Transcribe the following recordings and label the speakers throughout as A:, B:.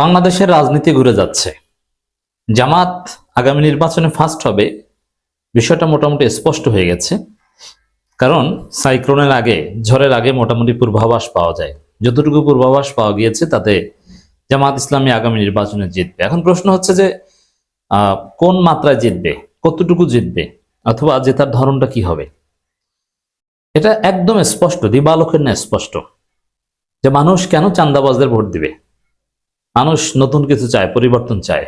A: বাংলাদেশের রাজনীতি ঘুরে যাচ্ছে। জামাত আগামী নির্বাচনে ফার্স্ট হবে, বিষয়টা মোটামুটি স্পষ্ট হয়ে গেছে। কারণ সাইক্লোনের আগে, ঝড়ের আগে মোটামুটি পূর্বাভাস পাওয়া যায়। যতটুকু পূর্বাভাস পাওয়া গিয়েছে, তাতে জামাত ইসলামী আগামী নির্বাচনে জিতবে। এখন প্রশ্ন হচ্ছে যে কোন মাত্রায় জিতবে? কতটুকু জিতবে? অথবা জেতার ধরনটা কি হবে? এটা একদম স্পষ্ট, দিবালোকের না স্পষ্ট। যে মানুষ কেন চান্দাবাজদের ভোট দিবে? মানুষ নতুন কিছু চায়, পরিবর্তন চায়।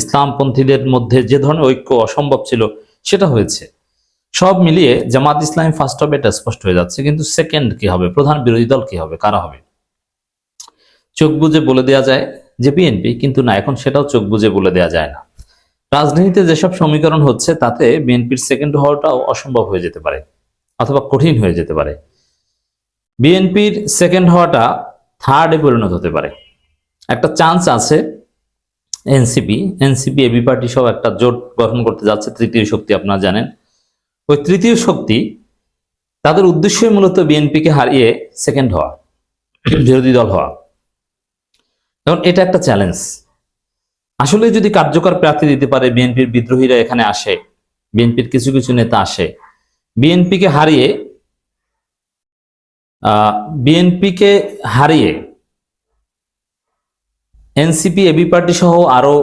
A: ইসলামপন্থীদের মধ্যে যে ধরনের ঐক্য অসম্ভব ছিল, সেটা হয়েছে। সব মিলিয়ে জামাত ইসলামী ফার্স্ট হবে এটা স্পষ্ট হয়ে যাচ্ছে, কিন্তু সেকেন্ড কি হবে? প্রধান বিরোধী দল কি হবে? কারা হবে? চোখ বুঝে বলে দেওয়া যায় যে বিএনপি কিন্তু না, এখন সেটাও চোখ বুঝে বলে দেওয়া যায় না। রাজনীতিতে যেসব সমীকরণ হচ্ছে, তাতে বিএনপির সেকেন্ড হওয়াটাও অসম্ভব হয়ে যেতে পারে, অথবা কঠিন হয়ে যেতে পারে। বিএনপির সেকেন্ড হওয়াটা থার্ডে পরিণত হতে পারে। একটা চান্স আছে এনসিপি এনসিপি এবি পার্টি সহ একটা জোট গঠন করতে যাচ্ছে, তৃতীয় শক্তি আপনারা জানেন। ওই তৃতীয় শক্তি তাদের উদ্দেশ্যই মূলত বিএনপিকে হারিয়ে সেকেন্ড হওয়া, বিরোধী দল হওয়া। এখন এটা একটা চ্যালেঞ্জ আসলে যদি কার্যকর প্রার্থী দিতে পারে বিএনপির বিদ্রোহীরা এখানে আসে বিএনপির কিছু কিছু নেতা আসে বিএনপিকে হারিয়ে বিএনপিকে হারিয়ে এনসিপি, এবি পার্টি সহ আরও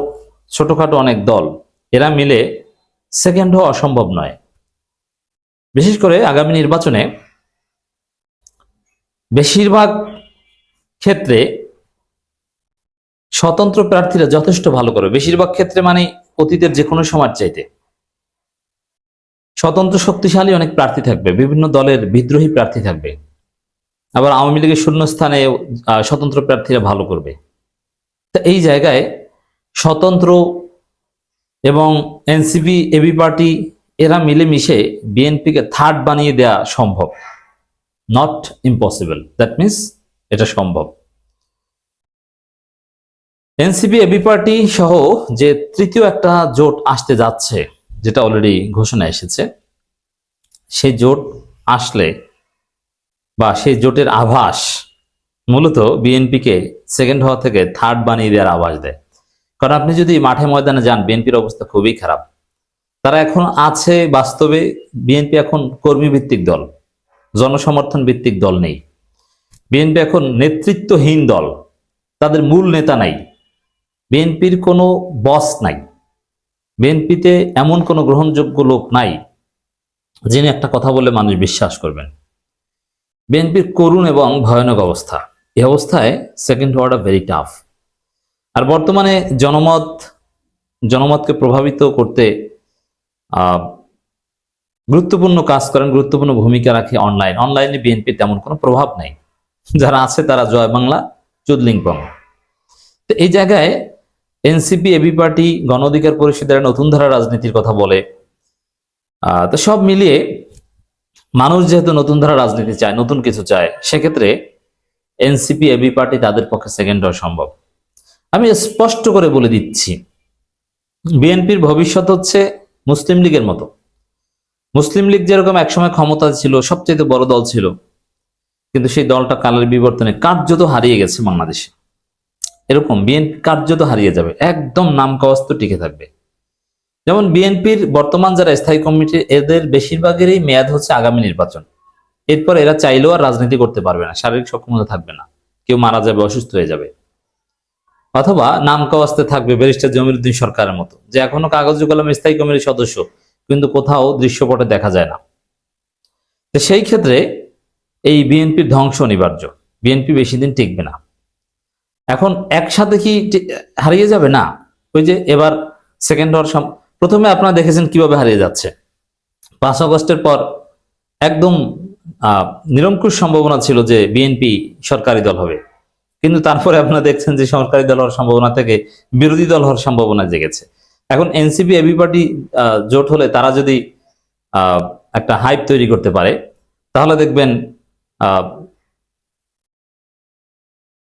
A: ছোটখাটো অনেক দল, এরা মিলে সেকেন্ড হওয়া অসম্ভব নয়। বিশেষ করে আগামী নির্বাচনে বেশিরভাগ ক্ষেত্রে স্বতন্ত্র প্রার্থীরা যথেষ্ট ভালো করে, বেশিরভাগ ক্ষেত্রে মানে অতীতের যে কোনো সময় চাইতে। স্বতন্ত্র শক্তিশালী অনেক প্রার্থী থাকবে, বিভিন্ন দলের বিদ্রোহী প্রার্থী থাকবে। আবার আওয়ামী লীগের শূন্যস্থানে স্বতন্ত্র প্রার্থীরা ভালো করবে। তা এই জায়গায় স্বতন্ত্র এবং এনসিপি, এবি পার্টি এরা মিলেমিশে বিএনপিকে থার্ড বানিয়ে দেওয়া সম্ভব। নট ইম্পসিবল দ্যাট মিন্স এটা সম্ভব। এনসিপি, এবি পার্টি সহ যে তৃতীয় একটা জোট আসতে যাচ্ছে, যেটা অলরেডি ঘোষণা এসেছে, সেই জোট আসলে বা সেই জোটের আভাস মূলত বিএনপিকে সেকেন্ড হওয়া থেকে থার্ড বানিয়ে দেওয়ার আওয়াজ দেয়। কারণ আপনি যদি মাঠে ময়দানে যান, বিএনপির অবস্থা খুবই খারাপ। তারা এখন আছে বাস্তবে, বিএনপি এখন কর্মী ভিত্তিক দল, জনসমর্থন ভিত্তিক দল নেই। বিএনপি এখন নেতৃত্বহীন দল, তাদের মূল নেতা নাই। বিএনপির কোনো বস নাই। বিএনপিতে এমন কোনো গ্রহণযোগ্য লোক নাই, যিনি একটা কথা বলে মানুষ বিশ্বাস করবেন। বিএনপির করুণ এবং ভয়ানক অবস্থা। এই অবস্থায় সেকেন্ড হওয়াটা ভেরি টাফ আর বর্তমানে জনমত, জনমতকে প্রভাবিত করতে গুরুত্বপূর্ণ কাজ করেন, গুরুত্বপূর্ণ ভূমিকা রাখে অনলাইন অনলাইনে বিএনপি তেমন কোনো প্রভাব নাই। যারা আছে তারা জয় বাংলা চুদলিংপং তো এই জায়গায় এনসিপি এবি পার্টি গণ অধিকার পরিষদের নতুন ধারা রাজনীতির কথা বলে। তো সব মিলিয়ে মানুষ যেহেতু নতুন ধারা রাজনীতি চায়, নতুন কিছু চায়, সেক্ষেত্রে এনসিপি, এবি পার্টি তাদের পক্ষে সেকেন্ড হওয়া সম্ভব। আমি স্পষ্ট করে বলে দিচ্ছি, বিএনপির ভবিষ্যৎ হচ্ছে মুসলিম লীগের মতো। মুসলিম লীগ যেরকম একসময় ক্ষমতা ছিল সবচেয়ে বড় দল ছিল, কিন্তু সেই দলটা কালের বিবর্তনে কার্যত হারিয়ে গেছে বাংলাদেশে। এরকম বিএনপি কার্যত হারিয়ে যাবে, একদম নাম কাওয়াস্ত টিকে থাকবে। যেমন বিএনপির বর্তমান যারা স্থায়ী কমিটি, এদের বেশিরভাগেরই মেয়াদ হচ্ছে আগামী নির্বাচন। এরপর এরা চাইলেও আর রাজনীতি করতে পারবে না, শারীরিক সক্ষমতা থাকবে না। কেউ মারা যাবে, অসুস্থ হয়ে যাবে। অথবা নাম কাওয়াস্তে থাকবে ব্যারিস্টার জমিরুদ্দিন সরকারের মতো, যে এখনও কাগজ কলমে স্থায়ী কমিটির সদস্য, কিন্তু কোথাও দৃশ্যপটে দেখা যায় না। তো সেই ক্ষেত্রে এই বিএনপির ধ্বংস অনিবার্য। বিএনপি বেশি দিন টিকবে না। এখন একসাথে কি হারিয়ে যাবে? না। ওই যে এবার সেকেন্ড হওয়ার প্রথমে আপনারা দেখেছেন কীভাবে হারিয়ে যাচ্ছে। পাঁচ আগস্টের পর একদম নিরঙ্কুশ সম্ভাবনা ছিল যে বিএনপি সরকারি দল হবে। কিন্তু তারপরে আপনারা দেখছেন যে সরকারি দল হওয়ার সম্ভাবনা থেকে বিরোধী দল হওয়ার সম্ভাবনা জেগেছে। এখন এনসিপি এবি পার্টি জোট হলে তারা যদি একটা হাইপ তৈরি করতে পারে, তাহলে দেখবেন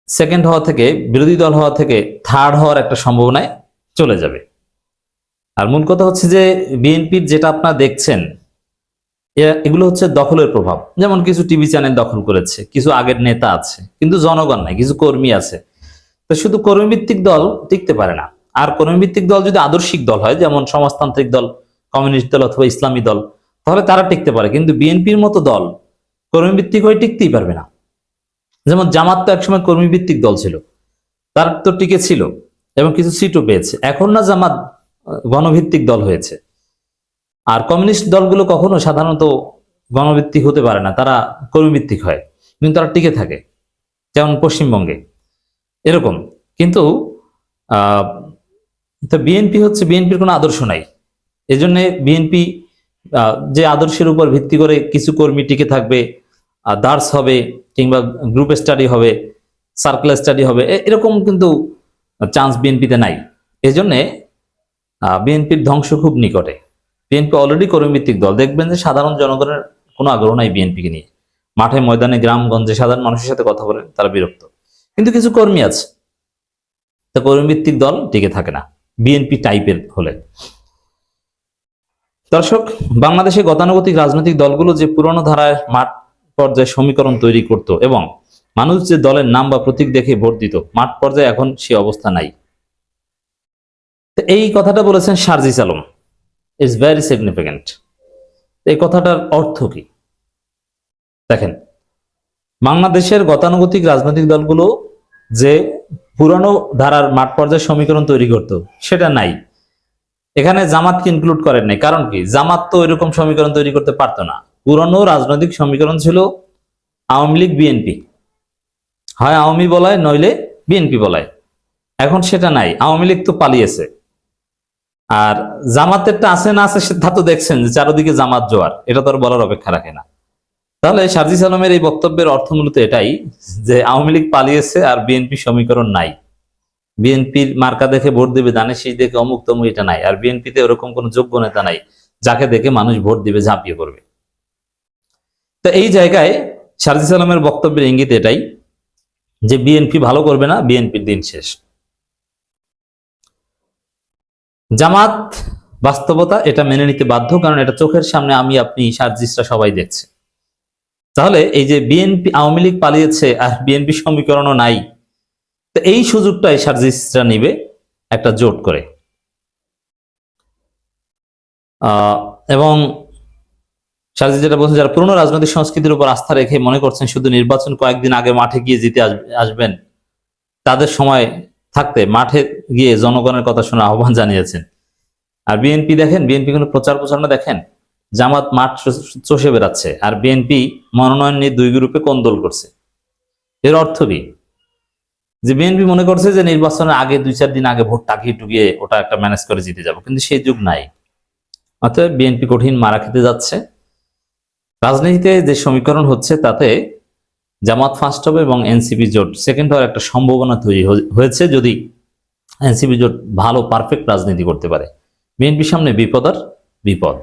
A: সেকেন্ড হওয়া থেকে, বিরোধী দল হওয়া থেকে থার্ড হওয়ার একটা সম্ভাবনায় চলে যাবে। আর মূল কথা হচ্ছে যে বিএনপির যেটা আপনারা দেখছেন এগুলো হচ্ছে দখলের প্রভাব। যেমন কিছু টিভি চ্যানেল দখল করেছে, কিছু আগের নেতা আছে, কিন্তু জনগণ নাই, কিছু কর্মী আছে। তো শুধু কর্মীভিত্তিক দল টিকতে পারে না। আর কর্মীভিত্তিক দল যদি আদর্শিক দল হয়, যেমন সমাজতান্ত্রিক দল কমিউনিস্ট দল অথবা ইসলামী দল, তাহলে তারা টিকতে পারে। কিন্তু বিএনপির মতো দল কর্মীভিত্তিক হয়ে টিকতেই পারবে না। যেমন জামাত তো একসময় কর্মীভিত্তিক দল ছিল, তার তো টিকে ছিল এবং কিছু সিটও পেয়েছে। এখন না জামাত গণভিত্তিক দল হয়েছে। আর কমিউনিস্ট দলগুলো কখনো সাধারণত গণভিত্তিক হতে পারে না, তারা কর্মীভিত্তিক হয়, কিন্তু তারা টিকে থাকে, যেমন পশ্চিমবঙ্গে। এরকম। কিন্তু তো বিএনপি হচ্ছে, বিএনপির কোনো আদর্শ নাই। এজন্য বিএনপি যে আদর্শের উপর ভিত্তি করে কিছু কর্মী টিকে থাকবে দার্স হবে, কিংবা গ্রুপ স্টাডি হবে, সার্কেল স্টাডি হবে এরকম কিন্তু চান্স বিএনপিতে নাই। এই জন্যে বিএনপির ধ্বংস খুব নিকটে। বিএনপি অলরেডি কর্মীভিত্তিক দল। দেখবেন যে সাধারণ জনগণের কোনো আগ্রহ নাই বিএনপিকে নিয়ে। মাঠে, ময়দানে, গ্রামগঞ্জে সাধারণ মানুষের সাথে কথা বলে তারা বিরক্ত। কিন্তু কিছু কর্মী আছে। তা কর্মীভিত্তিক দল টিকে থাকে না। বিএনপি টাইপের হলে। দর্শক, বাংলাদেশে গতানুগতিক রাজনৈতিক দলগুলো যে পুরনো ধারায় মাঠ পর্যায়ে সমীকরণ তৈরি করত এবং মানুষ যে দলের নাম বা প্রতীক দেখে ভোট দিত, মাঠ পর্যায়ে এখন সে অবস্থা নাই। এই কথাটা বলেছেন Sarjis Alam. Is very significant এই কথাটার অর্থ কি? দেখেন, বাংলাদেশের গতানুগতিক রাজনৈতিক দলগুলো যে পুরানো ধারার মাঠ পর্যায়ে সমীকরণ তৈরি করত, সেটা নাই। এখানে জামাতকে ইনক্লুড করেন নাই। কারণ কি? জামাত তো এরকম সমীকরণ তৈরি করতে পারতো না। পুরনো রাজনৈতিক সমীকরণ ছিল আওয়ামী লীগ, বিএনপি। হয় আওয়ামী বলায়, নইলে বিএনপি বলায়। এখন সেটা নাই। আওয়ামী লীগ তো পালিয়েছে। আর জামাতেরটা আছে না আছে সে- তা দেখছেন যে চারদিকে জামাত জোয়ার। এটা তো আর বলার অপেক্ষা রাখে না। তাহলে সার্জিস আলমের এই বক্তব্যের অর্থ মূলত এটাই যে আওয়ামী লীগ পালিয়েছে আর বিএনপি সমীকরণ নাই। বিএনপির মার্কা দেখে ভোট দেবে দানে শীষ দেখে অমুক তমুক এটা নাই। আর বিএনপিতে ওরকম কোন যোগ্য নেতা নাই, যাকে দেখে মানুষ ভোট দিবে, ঝাঁপিয়ে করবে তো এই জায়গায় সার্জিস আলমের বক্তব্যের ইঙ্গিত এটাই যে বিএনপি ভালো করবে না, বিএনপির দিন শেষ। জামাত বাস্তবতা এটা মেনে নিতে বাধ্য, কারণ এটা চোখের সামনে আমি, আপনি, সার্জিসরা সবাই দেখছে। তাহলে এই যে বিএনপি, আওয়ামী লীগ পালিয়েছে আর বিএনপি সমীকরণও নাই, তো এই সুযোগটাই সার্জিসরা নিবে একটা জোট করে। এবং সার্জিস যেটা বলছেন, যারা পুরনো রাজনৈতিক সংস্কৃতির উপর আস্থা রেখে মনে করছেন শুধু নির্বাচন কয়েকদিন আগে মাঠে গিয়ে জিতে আসবেন, তাদের সময় থাকতে মাঠে গিয়ে জনগণের কথা শোনার আহ্বান জানিয়েছেন। আর বিএনপি দেখেন বিএনপি কোনো প্রচার প্রচারণা দেখেন? জামাত মাঠ চষ- বেড়াচ্ছে, আর বিএনপি মনোনয়ন নিয়ে দুই গ্রুপে কোন্দল করছে। এর অর্থ কি? যে বিএনপি মনে করছে যে নির্বাচনের আগে দুই চার দিন আগে ভোট টাকিয়ে টুকিয়ে ওটা একটা ম্যানেজ করে জিতে যাব, কিন্তু সেই যুগ নাই। অতএব বিএনপি কঠিন মারা খেতে যাচ্ছে। রাজনীতিতে যে সমীকরণ হচ্ছে, তাতে জামাত ফার্স্ট হবে এবং এনসিপি জোট সেকেন্ড হওয়ার একটা সম্ভাবনা তৈরি হয়েছে যদি এনসিপি জোট ভালো পারফেক্ট রাজনীতি করতে পারে। বিএনপির সামনে বিপদ আর বিপদ।